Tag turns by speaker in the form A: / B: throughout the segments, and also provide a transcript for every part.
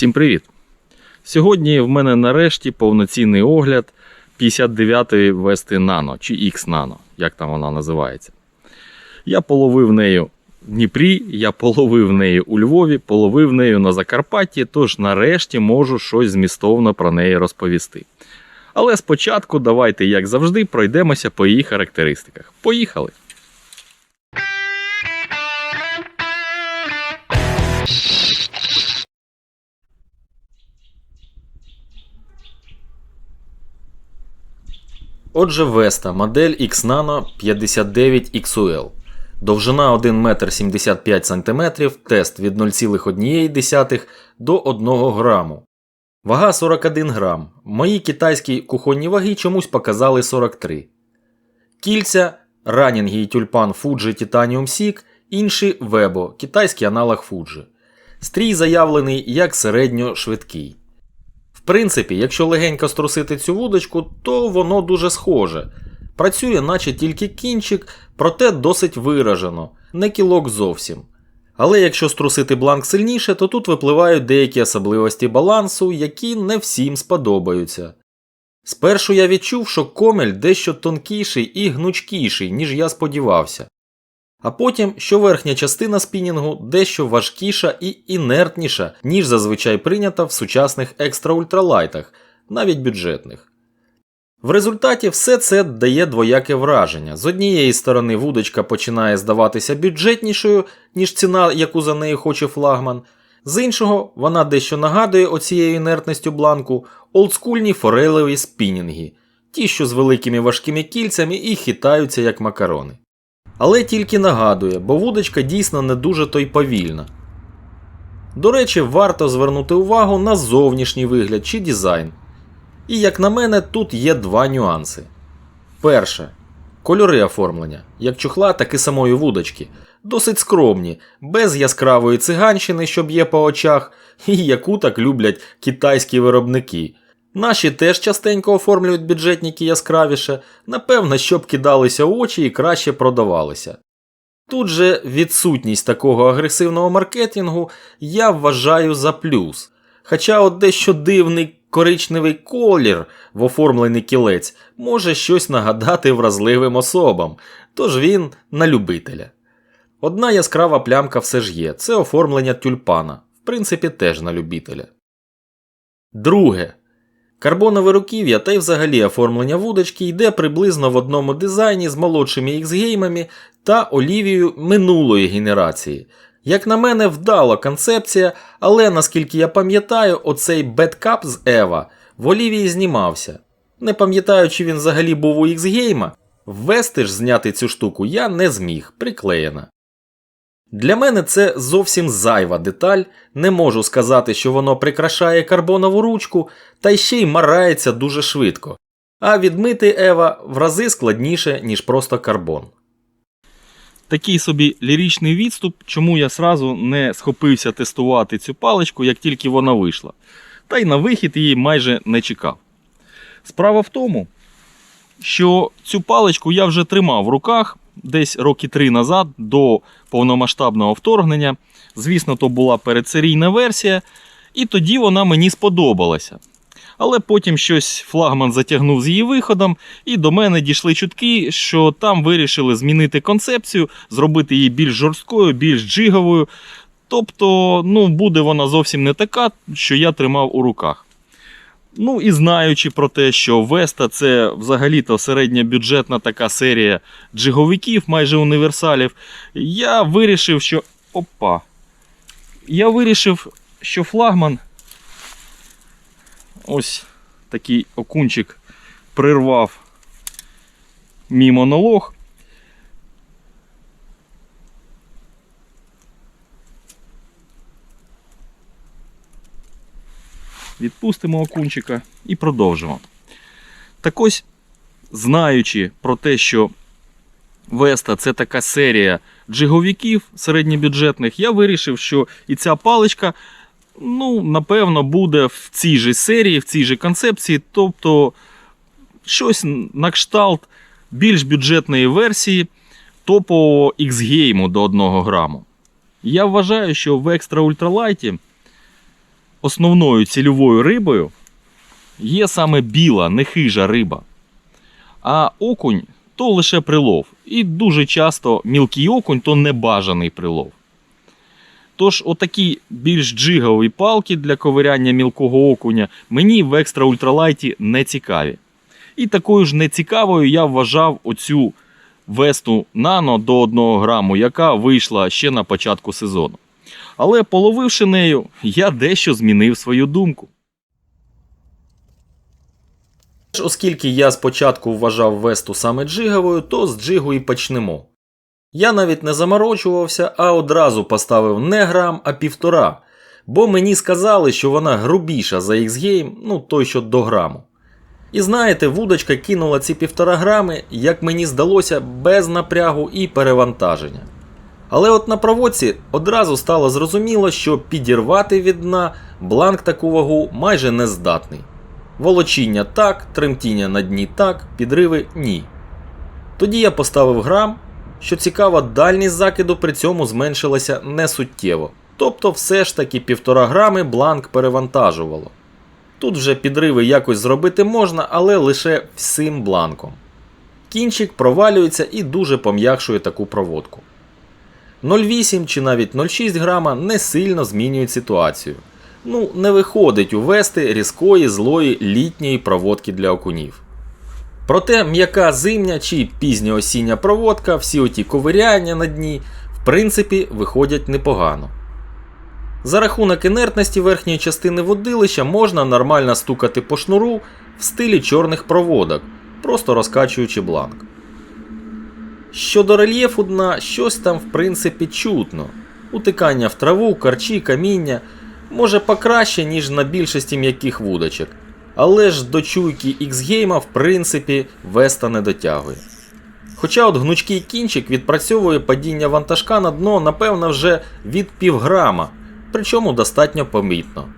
A: Всім привіт! Сьогодні в мене нарешті повноцінний огляд 59-ї Вести Nano чи X Nano, як там вона називається. Я половив нею в Дніпрі, я половив нею у Львові, половив нею на Закарпатті, тож нарешті можу щось змістовно про неї розповісти. Але спочатку давайте, як завжди, пройдемося по її характеристиках. Поїхали! Отже, Vesta модель X Nano 59 XUL. Довжина 1 метр 75 см, тест від 0,1 до 1 граму. Вага 41 грам. Мої китайські кухонні ваги чомусь показали 43. Кільця ранінги і тюльпан Fuji Titanium Sig, інші Webo, китайський аналог Fuji. Стрій заявлений як середньо-швидкий. В принципі, якщо легенько струсити цю вудочку, то воно дуже схоже. Працює, наче тільки кінчик, проте досить виражено, не кілок зовсім. Але якщо струсити бланк сильніше, то тут випливають деякі особливості балансу, які не всім сподобаються. Спершу я відчув, що комель дещо тонкіший і гнучкіший, ніж я сподівався. А потім, що верхня частина спінінгу дещо важкіша і інертніша, ніж зазвичай прийнята в сучасних екстра-ультралайтах, навіть бюджетних. В результаті все це дає двояке враження. З однієї сторони, вудочка починає здаватися бюджетнішою, ніж ціна, яку за неї хоче флагман. З іншого, вона дещо нагадує оцією інертністю бланку олдскульні форелеві спінінги, ті, що з великими важкими кільцями і хитаються як макарони. Але тільки нагадує, бо вудочка дійсно не дуже то й повільна. До речі, варто звернути увагу на зовнішній вигляд чи дизайн. І як на мене, тут є два нюанси. Перше. Кольори оформлення, як чохла, так і самої вудочки, досить скромні, без яскравої циганщини, що б'є по очах, і яку так люблять китайські виробники. Наші теж частенько оформлюють бюджетники яскравіше, напевно, щоб кидалися у очі і краще продавалися. Тут же відсутність такого агресивного маркетингу я вважаю за плюс. Хоча от дещо дивний коричневий колір в оформлений кілець може щось нагадати вразливим особам, тож він на любителя. Одна яскрава плямка все ж є це оформлення тюльпана, в принципі, теж на любителя. Друге. Карбонове руків'я та й взагалі оформлення вудочки йде приблизно в одному дизайні з молодшими X-геймами та олівією минулої генерації. Як на мене, вдала концепція, але наскільки я пам'ятаю, оцей беткап з Ева в Олівії знімався. Не пам'ятаю, чи він взагалі був у X-гейма, ввести ж зняти цю штуку я не зміг, приклеєна. Для мене це зовсім зайва деталь, не можу сказати, що воно прикрашає карбонову ручку, та ще й марається дуже швидко. А відмити Ева в рази складніше, ніж просто карбон. Такий собі ліричний відступ, чому я сразу не схопився тестувати цю паличку, як тільки вона вийшла. Та й на вихід її майже не чекав. Справа в тому, що цю паличку я вже тримав в руках десь роки три назад до повномасштабного вторгнення. Звісно, то була передсерійна версія, і тоді вона мені сподобалася. Але потім щось флагман затягнув з її виходом, і до мене дійшли чутки, що там вирішили змінити концепцію, зробити її більш жорсткою, більш джиговою. Тобто, ну, буде вона зовсім не така, що я тримав у руках. Ну і знаючи про те, що Веста це взагалі-то середньобюджетна така серія джиговиків, майже універсалів, я вирішив, що. Опа. Я вирішив, що флагман. Ось такий окунчик прирвав мій монолог. Відпустимо окунчика і продовжимо. Так ось, знаючи про те, що Веста це така серія джиговиків середньобюджетних, я вирішив, що і ця паличка, ну, напевно, буде в цій же серії, в цій же концепції, тобто щось на кшталт більш бюджетної версії топового X-гейму до 1 граму. Я вважаю, що в екстра ультралайті основною цільовою рибою є саме біла, не хижа риба. А окунь то лише прилов. І дуже часто мілкий окунь то небажаний прилов. Тож, отакі більш джигові палки для ковиряння мілкого окуня мені в екстра ультралайті не цікаві. І такою ж нецікавою я вважав оцю весту нано до 1 граму, яка вийшла ще на початку сезону. Але половивши нею, я дещо змінив свою думку. Оскільки я спочатку вважав весту саме джиговою, то з джигу і почнемо. Я навіть не заморочувався, а одразу поставив не грам, а півтора, бо мені сказали, що вона грубіша за X-Game, ну той що до граму. І знаєте, вудочка кинула ці півтора грами, як мені здалося, без напрягу і перевантаження. Але от на проводці одразу стало зрозуміло, що підірвати від дна бланк таку вагу майже не здатний. Волочіння так, тремтіння на дні так, підриви ні. Тоді я поставив грам, що цікаво, дальність закиду при цьому зменшилася не суттєво. Тобто все ж таки півтора грами бланк перевантажувало. Тут вже підриви якось зробити можна, але лише всім бланком. Кінчик провалюється і дуже пом'якшує таку проводку. 0,8 чи навіть 0,6 грама не сильно змінюють ситуацію. Ну, не виходить увести різкої злої літньої проводки для окунів. Проте м'яка зимня чи пізньоосіння проводка, всі оті ковиряння на дні, в принципі, виходять непогано. За рахунок інертності верхньої частини водилища можна нормально стукати по шнуру в стилі чорних проводок, просто розкачуючи бланк. Щодо рельєфу дна, щось там в принципі чутно. Утикання в траву, карчі, каміння може покраще, ніж на більшості м'яких вудочок. Але ж до чуйки X-гейма в принципі Веста не дотягує. Хоча от гнучкий кінчик відпрацьовує падіння вантажка на дно, напевно, вже від півграма, причому достатньо помітно.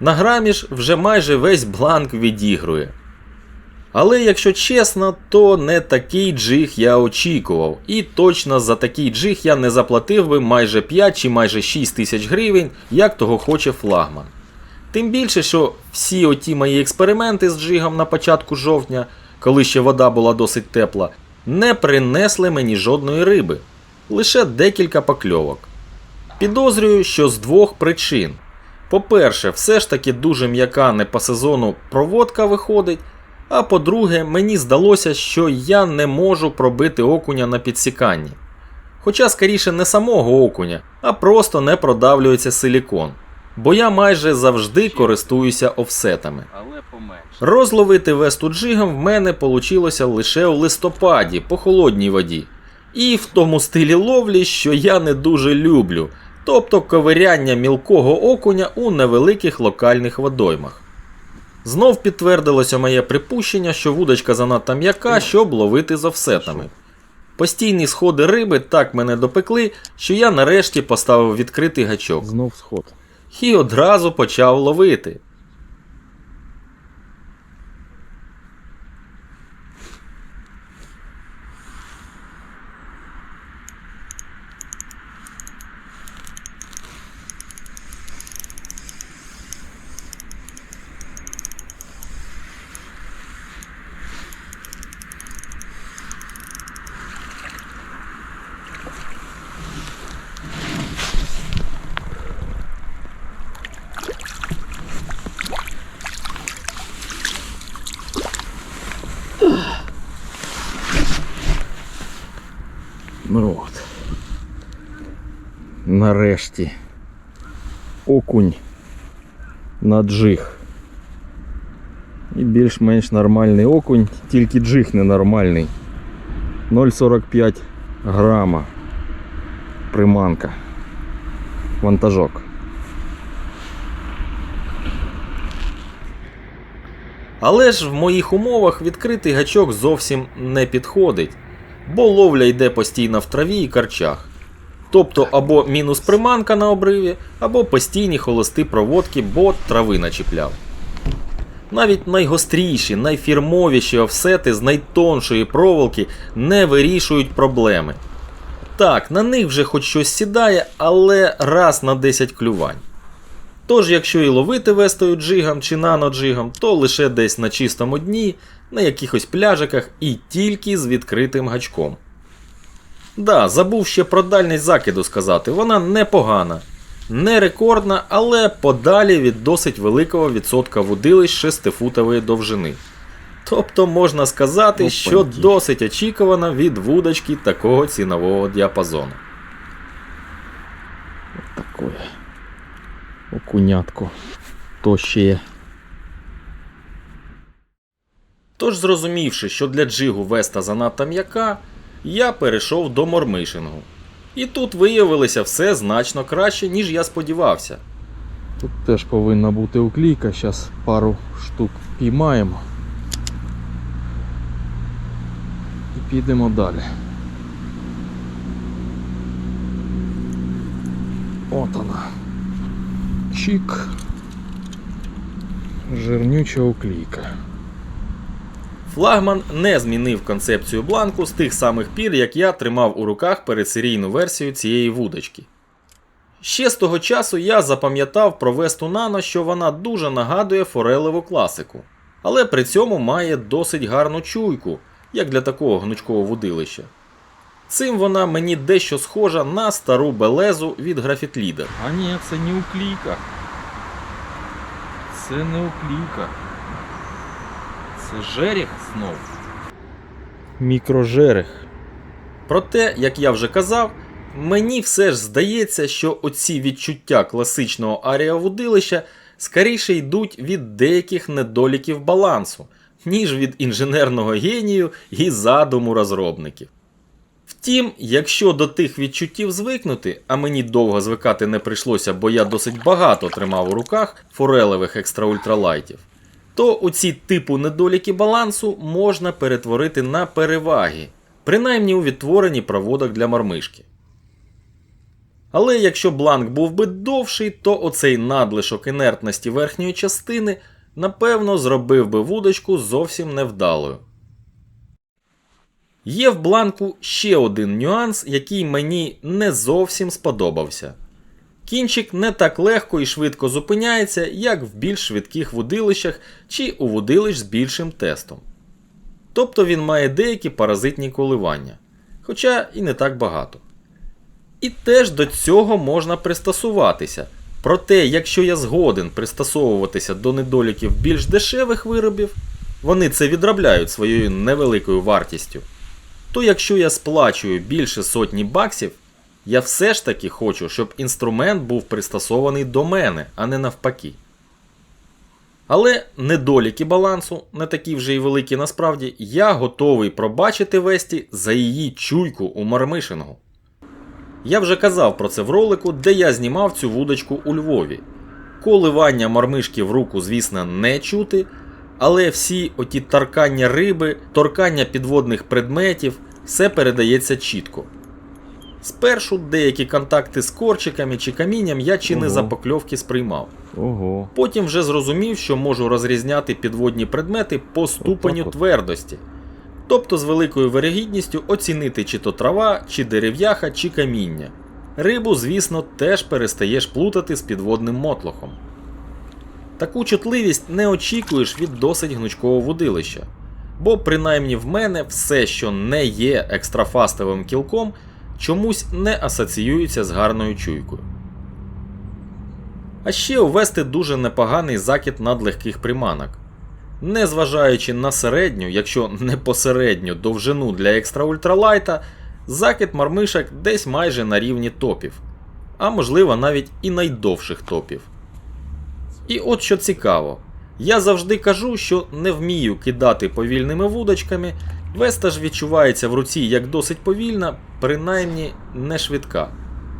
A: На грамі ж вже майже весь бланк відігрує. Але якщо чесно, то не такий джиг я очікував, і точно за такий джиг я не заплатив би майже 5 чи майже 6 тисяч гривень, як того хоче флагман. Тим більше, що всі оті мої експерименти з джигом на початку жовтня, коли ще вода була досить тепла, не принесли мені жодної риби, лише декілька покльовок. Підозрюю, що з двох причин. По-перше, все ж таки дуже м'яка не по сезону проводка виходить. А по-друге, мені здалося, що я не можу пробити окуня на підсіканні. Хоча скоріше не самого окуня, а просто не продавлюється силікон. Бо я майже завжди користуюся офсетами. Розловити весту джигом в мене вийшло лише у листопаді по холодній воді. І в тому стилі ловлі, що я не дуже люблю, тобто ковиряння мілкого окуня у невеликих локальних водоймах. Знов підтвердилося моє припущення, що вудочка занадто м'яка, щоб ловити з офсетами. Постійні сходи риби так мене допекли, що я нарешті поставив відкритий гачок
B: Знов сход.
A: і одразу почав ловити.
B: Ну от. Нарешті. Окунь на джиг. І більш-менш нормальний окунь, тільки джиг ненормальний. 0,45 грама. Приманка. Вантажок.
A: Але ж в моїх умовах відкритий гачок зовсім не підходить, бо ловля йде постійно в траві і карчах. Тобто або мінус приманка на обриві, або постійні холости проводки, бо трави начіпляв. Навіть найгостріші, найфірмовіші офсети з найтоншої проволоки не вирішують проблеми. Так, на них вже хоч щось сідає, але раз на 10 клювань. Тож, якщо і ловити вестою джигом чи наноджигом, то лише десь на чистому дні, на якихось пляжиках і тільки з відкритим гачком. Да, забув ще про дальність закиду сказати, вона непогана. Не рекордна, але подалі від досить великого відсотка водилищ 6-футової довжини. Тобто можна сказати,
B: Опаньки.
A: що досить очікувана від вудочки такого цінового діапазону.
B: Такое. Окунятко. То ще.
A: Тож, зрозумівши, що для джигу веста занадто м'яка, я перейшов до мормишингу. І тут виявилося все значно краще, ніж я сподівався.
B: Тут теж повинна бути уклійка. Зараз пару штук піймаємо. І підемо далі. От вона. Чик. Жирнюча уклійка.
A: Флагман не змінив концепцію бланку з тих самих пір, як я тримав у руках передсерійну версію цієї вудочки. Ще з того часу я запам'ятав про Весту Nano, що вона дуже нагадує форелеву класику, але при цьому має досить гарну чуйку, як для такого гнучкого вудилища. Цим вона мені дещо схожа на стару белезу від Leader.
B: А ні, це не уклійка. Це не уклійка. Жерех знов. Мікрожерех.
A: Проте, як я вже казав, мені все ж здається, що оці відчуття класичного аріавудилища скоріше йдуть від деяких недоліків балансу, ніж від інженерного генію і задуму розробників. Втім, якщо до тих відчуттів звикнути, а мені довго звикати не прийшлося, бо я досить багато тримав у руках форелевих екстраультралайтів, то оці типу недоліки балансу можна перетворити на переваги, принаймні у відтворенні проводок для мармишки. Але якщо бланк був би довший, то оцей надлишок інертності верхньої частини напевно зробив би вудочку зовсім невдалою. Є в бланку ще один нюанс, який мені не зовсім сподобався. Кінчик не так легко і швидко зупиняється, як в більш швидких вудилищах чи у вудилищ з більшим тестом. Тобто він має деякі паразитні коливання, хоча і не так багато. І теж до цього можна пристосуватися. Проте, якщо я згоден пристосовуватися до недоліків більш дешевих виробів, вони це відробляють своєю невеликою вартістю, то якщо я сплачую більше сотні баксів, я все ж таки хочу, щоб інструмент був пристосований до мене, а не навпаки. Але недоліки балансу, не такі вже й великі насправді, я готовий пробачити Весті за її чуйку у мармишингу. Я вже казав про це в ролику, де я знімав цю вудочку у Львові. Коливання мармишки в руку, звісно, не чути, але всі оті торкання риби, торкання підводних предметів, все передається чітко. Спершу деякі контакти з корчиками чи камінням я чи не
B: Ого.
A: за покльовки сприймав.
B: Ого.
A: Потім вже зрозумів, що можу розрізняти підводні предмети по ступеню
B: Отак от.
A: твердості. Тобто з великою вирогідністю оцінити чи то трава, чи дерев'яха, чи каміння. Рибу, звісно, теж перестаєш плутати з підводним мотлохом. Таку чутливість не очікуєш від досить гнучкого вудилища. Бо принаймні в мене все, що не є екстрафастовим кілком, чомусь не асоціюється з гарною чуйкою. А ще увести дуже непоганий закид надлегких приманок. Незважаючи на середню, якщо не посередню довжину для екстраультралайта, закид мармишок десь майже на рівні топів, а можливо навіть і найдовших топів. І от що цікаво, я завжди кажу, що не вмію кидати повільними вудочками, веста ж відчувається в руці як досить повільна, принаймні не швидка.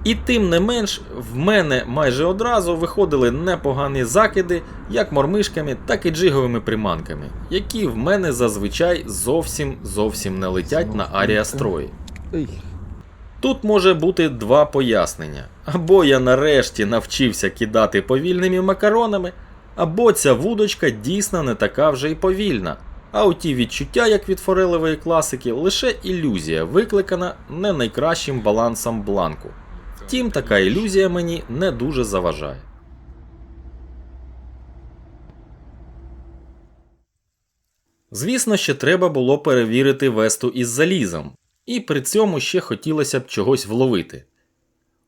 A: І тим не менш, в мене майже одразу виходили непогані закиди як мормишками, так і джиговими приманками, які в мене зазвичай зовсім зовсім не летять на аріастрої. Тут може бути два пояснення. Або я нарешті навчився кидати повільними макаронами, або ця вудочка дійсно не така вже й повільна. А у ті відчуття, як від форелевої класики, лише ілюзія, викликана не найкращим балансом бланку. Втім, така ілюзія мені не дуже заважає. Звісно, ще треба було перевірити весту із залізом, і при цьому ще хотілося б чогось вловити.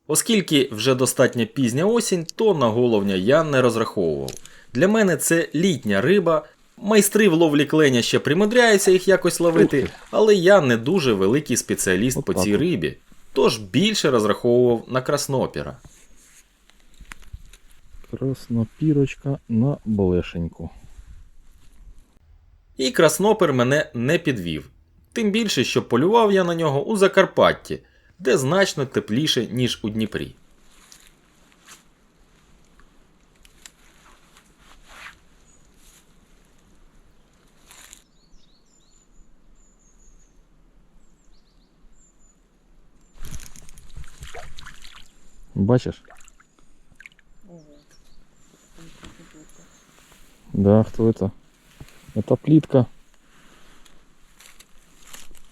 A: Оскільки вже достатньо пізня осінь, то на головня я не розраховував. Для мене це літня риба, Майстри в ловлі кленя ще примудряються їх якось ловити, але я не дуже великий спеціаліст по цій рибі, тож більше розраховував на краснопіра.
B: Краснопірочка на блешеньку.
A: І краснопер мене не підвів. Тим більше, що полював я на нього у Закарпатті, де значно тепліше, ніж у Дніпрі.
B: Бачиш? Да, кто это? Это плитка.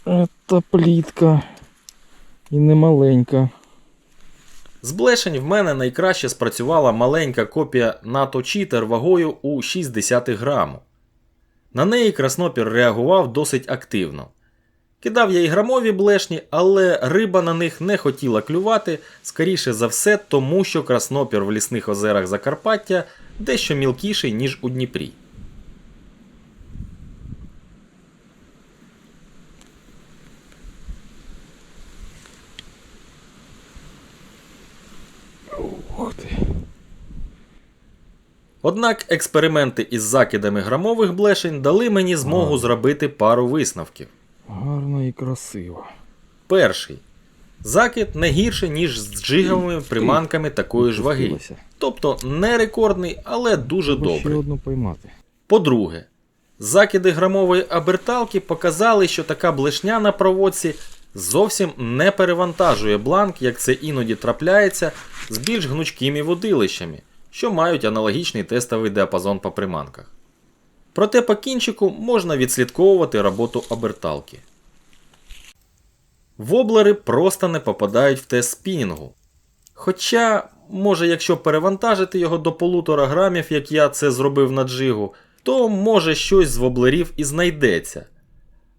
B: Это плитка. І не маленька.
A: З блешень в мене найкраще спрацювала маленька копія НАТО Cheater вагою у 60 граму. На неї краснопір реагував досить активно. Кидав я і грамові блешні, але риба на них не хотіла клювати, скоріше за все, тому що краснопір в лісних озерах Закарпаття дещо мілкіший, ніж у Дніпрі. Однак експерименти із закидами грамових блешень дали мені змогу зробити пару висновків.
B: Гарно і красиво.
A: Перший. Закид не гірше, ніж з джиговими приманками такої ж ваги. Тобто не рекордний, але дуже добрий. По-друге, закиди грамової аберталки показали, що така блешня на проводці зовсім не перевантажує бланк, як це іноді трапляється з більш гнучкими водилищами, що мають аналогічний тестовий діапазон по приманках. Проте по кінчику можна відслідковувати роботу аберталки. Воблери просто не попадають в тест спінінгу. Хоча, може, якщо перевантажити його до полутора грамів, як я це зробив на джигу, то може щось з воблерів і знайдеться.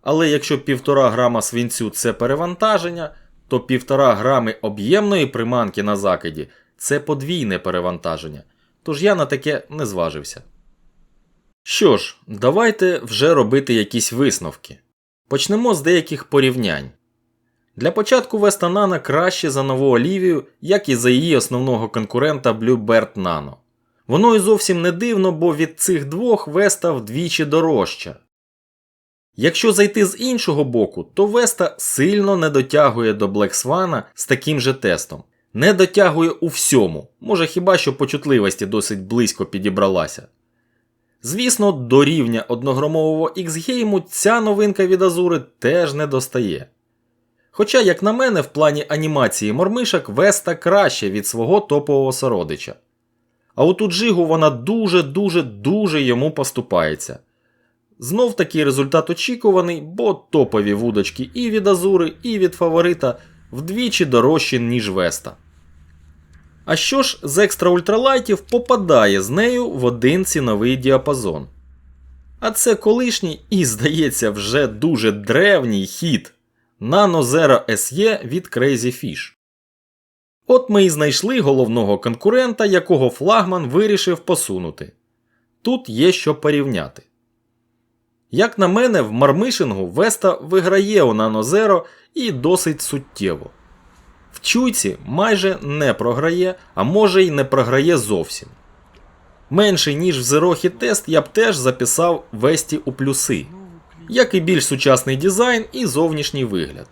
A: Але якщо півтора грама свинцю це перевантаження, то півтора грами об'ємної приманки на закиді це подвійне перевантаження. Тож я на таке не зважився. Що ж, давайте вже робити якісь висновки. Почнемо з деяких порівнянь. Для початку Веста Nano краще за нову Олівію, як і за її основного конкурента Bluebird Nano. Воно і зовсім не дивно, бо від цих двох Веста вдвічі дорожча. Якщо зайти з іншого боку, то Веста сильно не дотягує до Black Swan з таким же тестом. Не дотягує у всьому, може хіба що по чутливості досить близько підібралася. Звісно, до рівня одногромового X-гейму ця новинка від Азури теж не достає. Хоча, як на мене, в плані анімації мормишок Веста краще від свого топового сородича. А у Джигу вона дуже-дуже дуже йому поступається. Знов такий результат очікуваний, бо топові вудочки і від Азури, і від фаворита вдвічі дорожчі, ніж Веста. А що ж з екстра ультралайтів попадає з нею в один ціновий діапазон? А це колишній і, здається, вже дуже древній хід Nano Zero SE від Crazy Fish. От ми і знайшли головного конкурента, якого флагман вирішив посунути. Тут є що порівняти. Як на мене, в мармишингу Веста виграє у Nano Zero і досить суттєво. В чуйці майже не програє, а може й не програє зовсім. Менший ніж в Зерохі тест я б теж записав Весті у плюси, як і більш сучасний дизайн і зовнішній вигляд.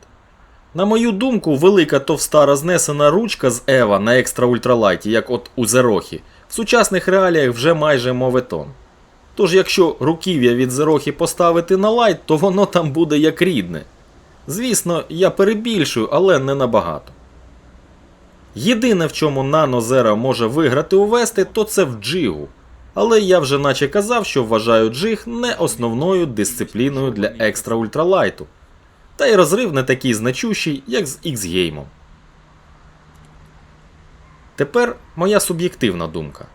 A: На мою думку, велика товста рознесена ручка з Ева на екстра ультралайті, як от у Зерохі, в сучасних реаліях вже майже моветон. Тож, якщо руків'я від Зерохи поставити на лайт, то воно там буде як рідне. Звісно, я перебільшую, але не набагато. Єдине, в чому Nano Zero може виграти у Вести, то це в джигу. Але я вже наче казав, що вважаю джиг не основною дисципліною для екстра ультралайту. Та й розрив не такий значущий, як з X-геймом. Тепер моя суб'єктивна думка.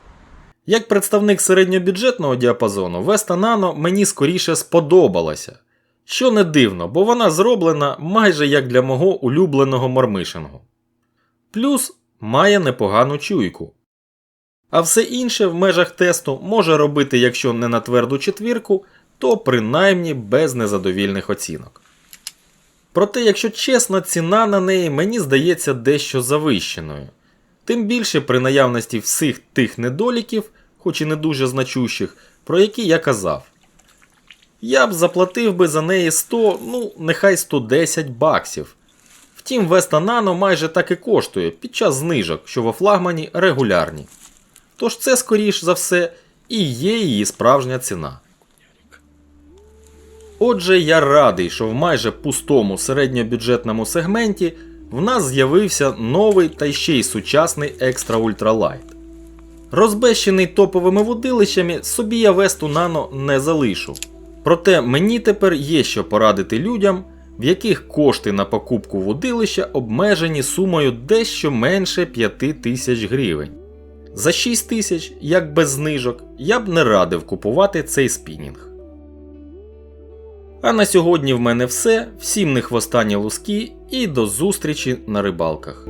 A: Як представник середньобюджетного діапазону, Vesta Nano мені скоріше сподобалася. Що не дивно, бо вона зроблена майже як для мого улюбленого мармишингу. Плюс має непогану чуйку. А все інше в межах тесту може робити, якщо не на тверду четвірку, то принаймні без незадовільних оцінок. Проте, якщо чесно, ціна на неї мені здається дещо завищеною. Тим більше при наявності всіх тих недоліків, хоч і не дуже значущих, про які я казав. Я б заплатив би за неї 100, ну нехай 110 баксів. Втім, Vesta Nano майже так і коштує під час знижок, що во флагмані регулярні. Тож це, скоріш за все, і є її справжня ціна. Отже, я радий, що в майже пустому середньобюджетному сегменті в нас з'явився новий та ще й сучасний Ultra Light. Розбещений топовими водилищами, собі я Весту Nano не залишу. Проте мені тепер є що порадити людям, в яких кошти на покупку водилища обмежені сумою дещо менше 5 тисяч гривень. За 6 тисяч, як без знижок, я б не радив купувати цей спінінг. А на сьогодні в мене все. Всім не хвостані луски і до зустрічі на рибалках.